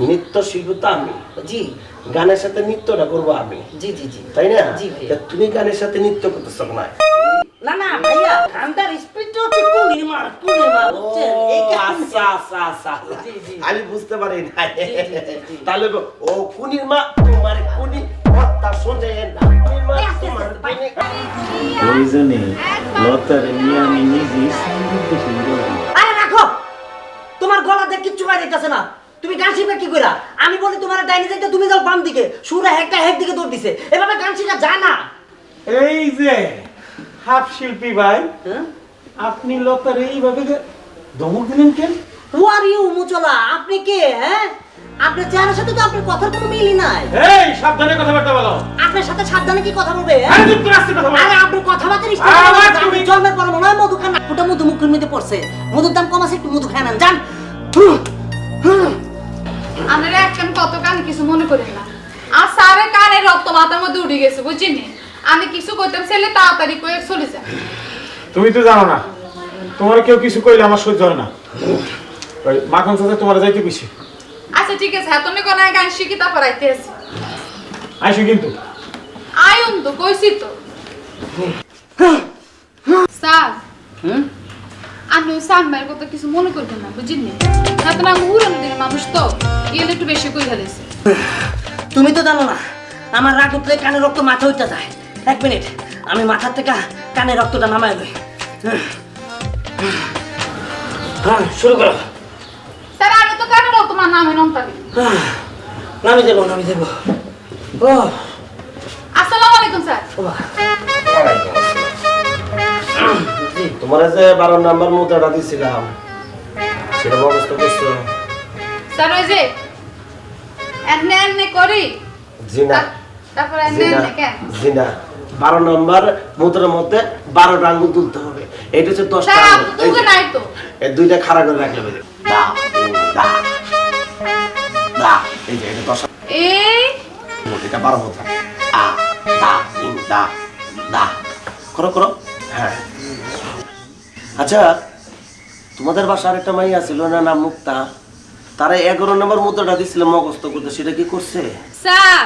নৃত্য শিল্পী তো আমি। জি। গানের সাথে নৃত্যটা করব আমি। জি জি জি। তাই না? জি তুমি গানের সাথে নৃত্য করতেছ না? না না ভাইয়া গানটার স্পিড হচ্ছে কুলির মা বুঝছেন? আচ্ছা আচ্ছা আচ্ছা জি, জি। আমি বুঝতে পারি না। জি, জি, জি। তাহলে ও কুনির তোমার কুনি কথা শোনে না। কুনির মা তোমার কুনি প্রয়োজনে লতার নিয়ে আমি নিজে সংগীত আরে রাখো! তোমার গলাতে কিচ্ছু পাই যাইতেছে না। তুমি গান শিখবে কি কইরা? আমি বলি তোমার ডাইনি যাইতে তুমি যাও বাম দিকে। সুরা হেকটা হেক দিকে দৌড় দিছে। এভাবে গান শিখা যায় না। এই যে হাফ শিল্পী ভাই হ্যাঁ? আপনি লতার এইভাবে যে ধমক দিলেন কেন? হু আর ইউ মুচলা? আপনি কে হ্যাঁ? আপনার চেহারার সাথে তো আপনার কথার কোনো মিলই নাই। এই সাবধানে কথাবার্তা বলো। আপনার সাথে সাবধানে কি কথা বলবে হ্যাঁ? আরে চুপ করে আসতে কথা বলো। আরে আপনার কথাবার্তা আবার তুমি- জন্মের পর মনে হয় মধু খান ওটা মধু মুখের মধ্যে পড়ছে। মধুর দাম কম আছে একটু মধু খায় নেন যান। আমরা একখান কত কান কিছু মনে করি না। আর সারে কানে রক্ত মাথার মধ্যে উঠে গেছে বুঝিনি আমি কিছু করতাম ছেলে তাড়াতাড়ি করে চলে যায়। তুমি তো জানো না তোমার কেউ কিছু কইলে আমার সহ্য হয় না। মাখন সাথে তোমার যাইতে বেশি আচ্ছা ঠিক আছে হ্যাঁ তুমি কোন গান শিখি তারপর আইতে আসি। আইসো কিন্তু। আয়ুন তো কইছি তো। স্যার হুম? আমি ভাইয়ের কথা কিছু মনে করবেন না বুঝিনি হ্যাঁ তো না মানুষ তো। এলে একটু বেশি কই ফেলেছে তুমি তো জানো না আমার রাগ উঠলে কানে রক্ত মাথা উঠতে যায়। এক মিনিট আমি মাথার থেকে কানে রক্তটা নামাই লই। হ্যাঁ শুরু করো। স্যার আগে তো কানে রক্ত মান নামে নমতালি হ্যাঁ, নামি দেবো নামি দেবো। ও। আসসালামু আলাইকুম স্যার। তোমার যে বারো নাম্বার মুদ্রাটা দিছিলাম সেটা স্যার ওই যে করি। জি না তারপর এনে জি এনে কেন? জি না বারো নম্বর মুদ্রার মধ্যে বারোটা আঙ্গুল তুলতে হবে। এটা হচ্ছে দশটা আঙ্গুল। এই দুইটা খাড়া করে রাখলে হবে। দা দা দা। এই যে এটা দশ এই এটা বারো মুদ্রা আ দা তিন, দা দা। করো করো। হ্যাঁ। আচ্ছা তোমাদের বাসার একটা মাইয়া ছিল না নাম মুক্তা। তারা এগারো নাম্বার মুদ্রাটা দিছিল মগস্ত করতে সেটা কি করছে? স্যার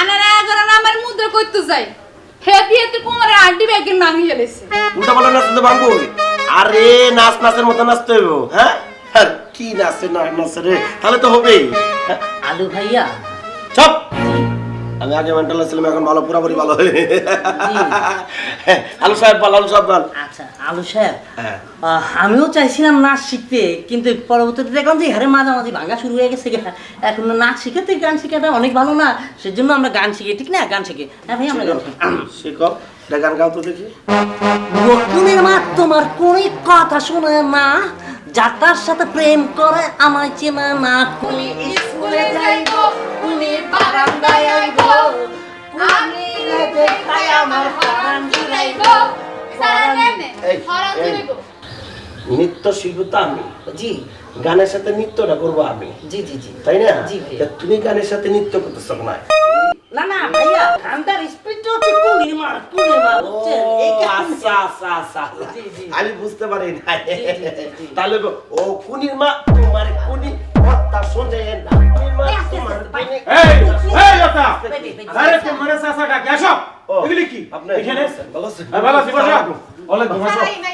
আনারা এগারো নাম্বার মুদ্রা করতে যাই। হে দিয়ে তো কুমারের আন্টি ব্যাগের নাম গেলেছে উল্টা পাল্টা নাচতে ভাঙবো আরে নাচ নাচের মতো নাচতে হইব হ্যাঁ? আর কি নাচে না নাচে রে? তাহলে তো হবেই। হ্যাঁ? আলু ভাইয়া। চপ! আমি আগে মেন্টাল ছিলাম এখন ভালো পুরাপুরি ভালো। আলু সাহেব বল আলু সাহেব বল। আচ্ছা আলু সাহেব হ্যাঁ। আমিও চাইছিলাম নাচ শিখতে কিন্তু পরবর্তীতে দেখলাম যে হারে মাঝামাঝি ভাঙা শুরু হয়ে গেছে। এখন নাচ শিখে তো গান শেখাটা অনেক ভালো না সেজন্য আমরা গান শিখি ঠিক না? গান শিখি। হ্যাঁ ভাই আমরা গান শিখি। শিখো গান গাও তো দেখি। নতুনের মা তোমার কোন কথা শোনে না যাতার সাথে প্রেম করে আমায় চেনা না। স্কুলে উনি আমি দেখাই আমার হরান জুড়াইবো স্যার নেনে এই, হরান এই। জুড়াইবো নৃত্য শিল্পী তো আমি। জি। গানের সাথে নৃত্যটা করব আমি। জি জি জি। তাই না? জি তুমি গানের সাথে নৃত্য করতেছ না? না না ভাইয়া গানটার স্পিড হচ্ছে কুলির মা বুঝছেন আচ্ছা আচ্ছা আচ্ছা। জি, জি। আমি বুঝতে পারি না। তাহলে ও কুনির মা তোমার কুনি কথা শোনে না। এই এই লতা! Baby, baby. আরে তোমার ডাকে আসো। এগুলি কি? আপনি এখানে? ভালো আছেন? হ্যাঁ, ভালো আছি বসো। এই নাই